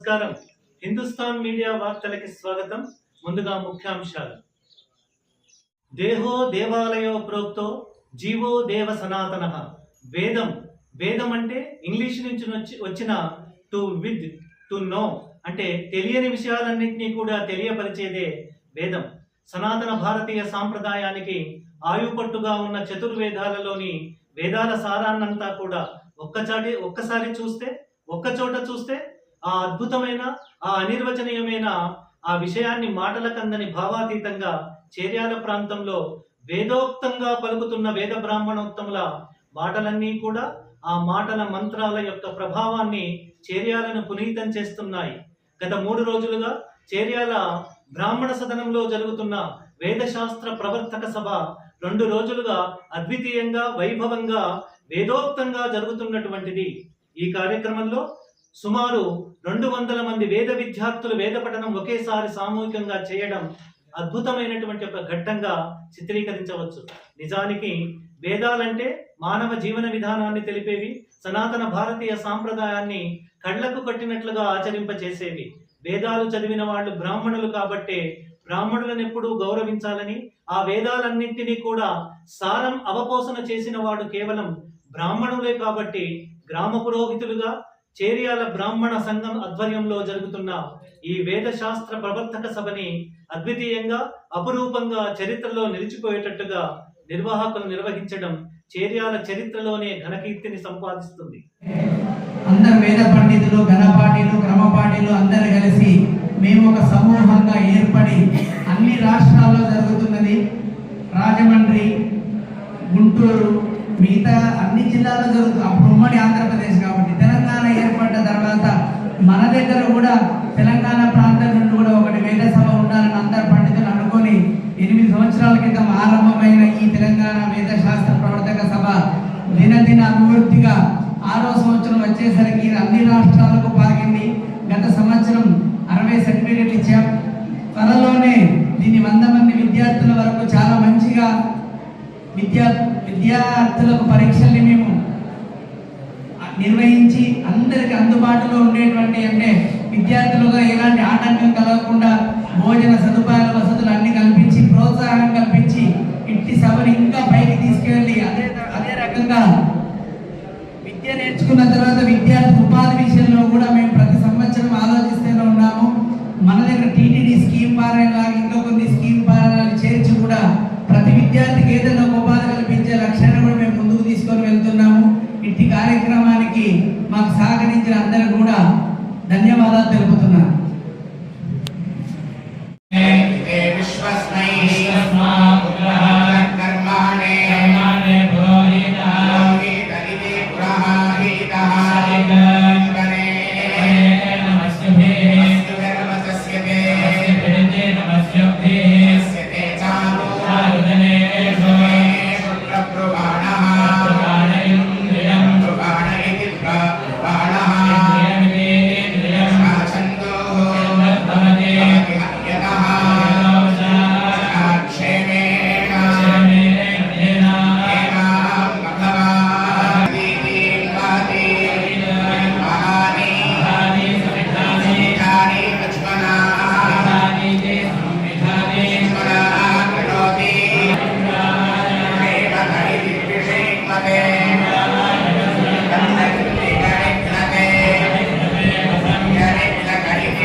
నమస్కారం. హిందుస్థాన్ మీడియా వార్తలకి స్వాగతం. ముందుగా ముఖ్యాంశాలు. దేహో దేవాలయో ప్రోక్తో జీవో దేవ సనాతన. వేదం. వేదం అంటే ఇంగ్లీష్ నుంచి వచ్చి వచ్చిన టు విత్ టు నో అంటే తెలియని విషయాలన్నింటినీ కూడా తెలియపరిచేదే వేదం. సనాతన భారతీయ సాంప్రదాయానికి ఆయుపట్టుగా ఉన్న చతుర్వేదాలలోని వేదాల సారాన్నంతా కూడా ఒక్కచాటి ఒక్కసారి చూస్తే ఒక్కచోట చూస్తే ఆ అద్భుతమైన ఆ అనిర్వచనీయమైన ఆ విషయాన్ని మాటల కందని భావాతీతంగా చేర్యాల ప్రాంతంలో వేదోక్తంగా పలుకుతున్న వేద బ్రాహ్మణోత్తముల మాటలన్నీ కూడా ఆ మాటల మంత్రాల యొక్క ప్రభావాన్ని చేర్యాలను పునీతం చేస్తున్నాయి. గత మూడు రోజులుగా చేర్యాల బ్రాహ్మణ సదనంలో జరుగుతున్న వేదశాస్త్ర ప్రవర్తక సభ రెండు రోజులుగా అద్వితీయంగా వైభవంగా వేదోక్తంగా జరుగుతున్నటువంటిది. ఈ కార్యక్రమంలో సుమారు రెండు వందల మంది వేద విద్యార్థులు వేద పఠనం ఒకేసారి సామూహికంగా చేయడం అద్భుతమైనటువంటి ఒక ఘట్టంగా చిత్రీకరించవచ్చు. నిజానికి వేదాలంటే మానవ జీవన విధానాన్ని తెలిపేవి సనాతన భారతీయ సాంప్రదాయాన్ని కళ్ళకు కట్టినట్లుగా ఆచరింపచేసేవి. వేదాలు చదివిన వాళ్ళు బ్రాహ్మణులు కాబట్టే బ్రాహ్మణులను ఎప్పుడూ గౌరవించాలని ఆ వేదాలన్నింటినీ కూడా సారం అవపోసన చేసిన వాడు కేవలం బ్రాహ్మణులే కాబట్టి గ్రామ పురోహితులుగా చేరియాల బ్రాహ్మణ సంఘం ఆధ్వర్యంలో జరుగుతున్న ఈ వేద శాస్త్ర ప్రవర్తక సభని అద్వితీయంగా అపురూపంగా చరిత్రలో నిలిచిపోయేటట్టుగా నిర్వాహకులు నిర్వహించడం చేర్యాల చరిత్రలోనే ఘనకీర్తిని సంపాదిస్తుంది. అందరు వేద పండితులు ఘనపాఠీలు క్రమపాఠీలు అందరు కలిసి మేము ఒక సమూహంగా ఏర్పడి అన్ని రాష్ట్రాల్లో జరుగుతున్నది. రాజమండ్రి గుంటూరు మిగతా అన్ని జిల్లాల్లో జరుగుతుంది అప్పుడు ఉమ్మడి ఆంధ్రప్రదేశ్ కాబట్టి తెలంగాణ తర్వాత మన దగ్గర కూడా తెలంగాణ ప్రాంతం నుండి కూడా ఒకటి వేద సభ ఉండాలని అందరు పండితులు అనుకొని ఎనిమిది సంవత్సరాల క్రితం ఆరంభమైన ఈ తెలంగాణ వేద శాస్త్ర ప్రవర్తక సభ దినదిన అభివృద్ధిగా ఆరో సంవత్సరం వచ్చేసరికి అన్ని రాష్ట్రాలకు పాగింది గత సంవత్సరం అరవై సర్టిఫికెట్లు ఇచ్చాం. త్వరలోనే దీన్ని వంద మంది విద్యార్థుల వరకు చాలా మంచిగా విద్యా విద్యార్థులకు పరీక్షల్ని మేము నిర్వహించి అందరికి అందుబాటులో ఉండేటువంటి అంటే విద్యార్థులుగా ఎలాంటి ఆటంకం కలగకుండా భోజన సదుపాయాల వసతులు అన్ని కల్పించి ప్రోత్సాహం కల్పించి ఇంటి సభను ఇంకా పైకి తీసుకెళ్ళి అదే అదే రకంగా విద్య నేర్చుకున్న తర్వాత విద్యార్థి ఉపాధి విషయంలో కూడా మేము ప్రతి సంవత్సరం ఆలోచిస్తూనే ఉన్నాము. మన దగ్గర టీటీడీ స్కీమ్ పారాయణ ఇంకా కొన్ని స్కీమ్ పారాయణాలు చేర్చి కూడా ప్రతి విద్యార్థికి ఏదైనా ఉపాధి కల్పించే లక్ష్యాన్ని కూడా మేము ముందుకు తీసుకొని వెళ్తున్నాము. ఇట్టి కార్యక్రమాలు మాకు సహకరించిన అందరూ కూడా ధన్యవాదాలు తెలుపుతున్నాను